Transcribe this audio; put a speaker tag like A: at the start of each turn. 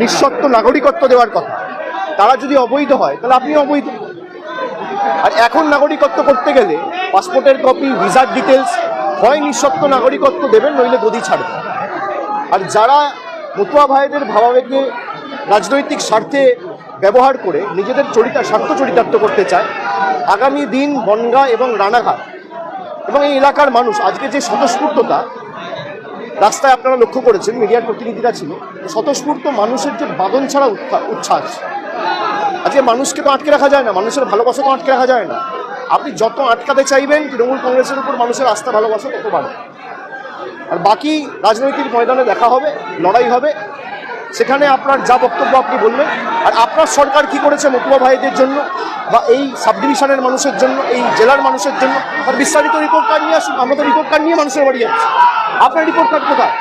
A: নিঃশর্ত নাগরিকত্ব দেওয়ার কথা। তারা যদি অবৈধ হয়, তাহলে আপনি অবৈধ। আর এখন নাগরিকত্ব করতে গেলে পাসপোর্টের কপি, ভিসার ডিটেলস হয় নিঃশর্ত নাগরিকত্ব দেবেন, নইলে গদি ছাড়বেন আর যারা মতুয়া ভাইদের ভাবাবেগে রাজনৈতিক স্বার্থে ব্যবহার করে নিজেদের চরিতা, স্বার্থ চরিতার্থ করতে চায়, আগামী দিন বনগা এবং রানাঘাট এবং এই এলাকার মানুষ আজকে যে স্বতঃস্ফূর্ততা রাস্তায় আপনারা লক্ষ্য করেছেন, মিডিয়ার প্রতিনিধিরা ছিল, স্বতঃস্ফূর্ত মানুষের যে বাদন ছাড়া উচ্ছ্বাস। আজকে মানুষকে তো আটকে রাখা যায় না, মানুষের ভালোবাসা তো আটকে রাখা যায় না। আপনি যত আটকাতে চাইবেন, তৃণমূল কংগ্রেসের উপর মানুষের আস্থা, ভালোবাসা তত বাড়বে। আর বাকি রাজনৈতিক ময়দানে দেখা হবে, লড়াই হবে সেখানে আপনার যা বক্তব্য আপনি বলবেন আর আপনার সরকার কি করেছে মতুয়া ভাইদের জন্য, বা এই সাবডিভিশনের মানুষের জন্য, এই জেলার মানুষের জন্য আর বিস্তারিত রিপোর্ট কার্ড নিয়ে আসুন, আমরা তো রিপোর্ট কার্ড নিয়ে মানুষের বাড়ি যাচ্ছি। আপনার রিপোর্ট কার্ড কোথায়?